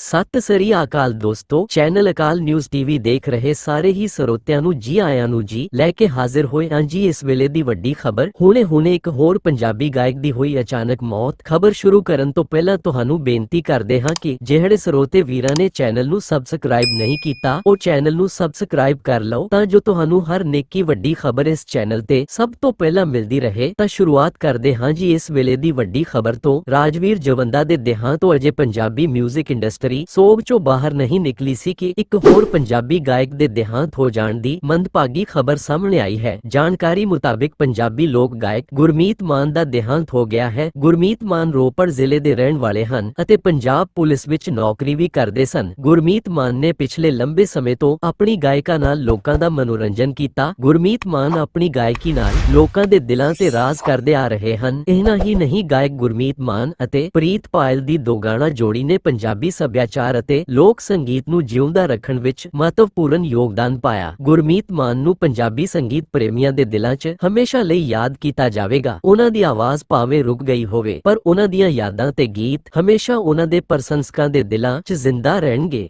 ਸਤਿ ਸ੍ਰੀ ਅਕਾਲ ਦੋਸਤੋ, ਚੈਨਲ ਅਕਾਲ news TV ਦੇਖ ਰਹੇ ਸਾਰੇ ਹੀ ਸਰੋਤਿਆਂ ਨੂੰ ਜੀ ਆਇਆਂ ਨੂੰ ਜੀ, ਲੈ ਕੇ ਹਾਜ਼ਰ ਹੋਏ ਹਾਂ ਜੀ ਇਸ ਵੇਲੇ ਦੀ ਵੱਡੀ ਖਬਰ। ਹੁਣੇ-ਹੁਣੇ ਇੱਕ ਹੋਰ ਪੰਜਾਬੀ ਗਾਇਕ ਦੀ ਹੋਈ ਅਚਾਨਕ ਮੌਤ। ਖਬਰ ਸ਼ੁਰੂ ਕਰਨ ਤੋਂ ਪਹਿਲਾਂ ਤੁਹਾਨੂੰ ਬੇਨਤੀ ਕਰਦੇ ਹਾਂ ਕਿ ਜਿਹੜੇ ਸਰੋਤੇ ਵੀਰਾਂ ਨੇ ਚੈਨਲ ਨੂੰ ਸਬਸਕ੍ਰਾਈਬ ਨਹੀਂ ਕੀਤਾ, ਉਹ ਚੈਨਲ ਨੂੰ ਸਬਸਕ੍ਰਾਈਬ ਕਰ ਲਓ, ਤਾਂ ਜੋ ਤੁਹਾਨੂੰ ਹਰ ਨੇਕੀ ਵੱਡੀ ਖਬਰ ਇਸ ਚੈਨਲ ਤੇ ਸਭ ਤੋਂ ਪਹਿਲਾਂ ਮਿਲਦੀ ਰਹੇ। ਤਾਂ ਸ਼ੁਰੂਆਤ ਕਰਦੇ ਹਾਂ ਜੀ ਇਸ ਵੇਲੇ ਦੀ ਵੱਡੀ ਖਬਰ ਤੋਂ। ਰਾਜਵੀਰ ਜਵੰਦਾ ਦੇ ਦੇਹਾਂ ਤੋਂ ਅਜੇ ਪੰਜਾਬੀ 뮤직 ਇੰਡਸਟਰੀ ਸੋਗ ਚੋਂ ਬਾਹਰ ਨਹੀਂ ਨਿਕਲੀ ਸੀ ਕਿ ਇੱਕ ਹੋਰ ਪੰਜਾਬੀ ਗਾਇਕ ਦੇ ਦੇਹਾਂਤ ਹੋ ਜਾਣ ਦੀ ਮੰਦਭਾਗੀ ਖਬਰ ਸਾਹਮਣੇ ਆਈ ਹੈ। ਜਾਣਕਾਰੀ ਮੁਤਾਬਿਕ ਪੰਜਾਬੀ ਲੋਕ ਗਾਇਕ ਗੁਰਮੀਤ ਮਾਨ ਦਾ ਦੇਹਾਂਤ ਹੋ ਗਿਆ ਹੈ। ਗੁਰਮੀਤ ਮਾਨ ਰੋਪੜ ਜ਼ਿਲ੍ਹੇ ਦੇ ਰਹਿਣ ਵਾਲੇ ਹਨ ਅਤੇ ਪੰਜਾਬ ਪੁਲਿਸ ਵਿੱਚ ਨੌਕਰੀ ਵੀ ਕਰਦੇ ਸਨ। ਗੁਰਮੀਤ ਮਾਨ ਨੇ ਪਿਛਲੇ ਲੰਬੇ ਸਮੇਂ ਤੋਂ ਆਪਣੀ ਗਾਇਕਾ ਨਾਲ ਲੋਕਾਂ ਦਾ ਮਨੋਰੰਜਨ ਕੀਤਾ। ਗੁਰਮੀਤ ਮਾਨ ਆਪਣੀ ਗਾਇਕੀ ਨਾਲ ਲੋਕਾਂ ਦੇ ਦਿਲਾਂ ਤੇ ਰਾਜ ਕਰਦੇ ਆ ਰਹੇ ਹਨ। ਇਹਨਾਂ ਹੀ ਨਹੀਂ, ਗਾਇਕ ਗੁਰਮੀਤ ਮਾਨ ਅਤੇ ਪ੍ਰੀਤ ਪਾਇਲ ਦੀ ਦੋਗਾਣਾ ਜੋੜੀ ਨੇ ਪੰਜਾਬੀ ਸੱਭਿਆਚਾਰ ਅਤੇ ਲੋਕ ਸੰਗੀਤ ਨੂੰ ਜਿਉਂਦਾ ਰੱਖਣ ਵਿੱਚ ਮਹੱਤਵਪੂਰਨ ਯੋਗਦਾਨ ਪਾਇਆ। ਗੁਰਮੀਤ ਮਾਨ ਨੂੰ ਪੰਜਾਬੀ ਸੰਗੀਤ ਪ੍ਰੇਮੀਆਂ ਦੇ ਦਿਲਾਂ 'ਚ ਹਮੇਸ਼ਾ ਲਈ ਯਾਦ ਕੀਤਾ ਜਾਵੇਗਾ। ਉਹਨਾਂ ਦੀ ਆਵਾਜ਼ ਭਾਵੇਂ ਰੁਕ ਗਈ ਹੋਵੇ, ਪਰ ਉਹਨਾਂ ਦੀਆਂ ਯਾਦਾਂ ਤੇ ਗੀਤ ਹਮੇਸ਼ਾ ਉਹਨਾਂ ਦੇ ਪ੍ਰਸ਼ੰਸਕਾਂ ਦੇ ਦਿਲਾਂ 'ਚ ਜ਼ਿੰਦਾ ਰਹਿਣਗੇ।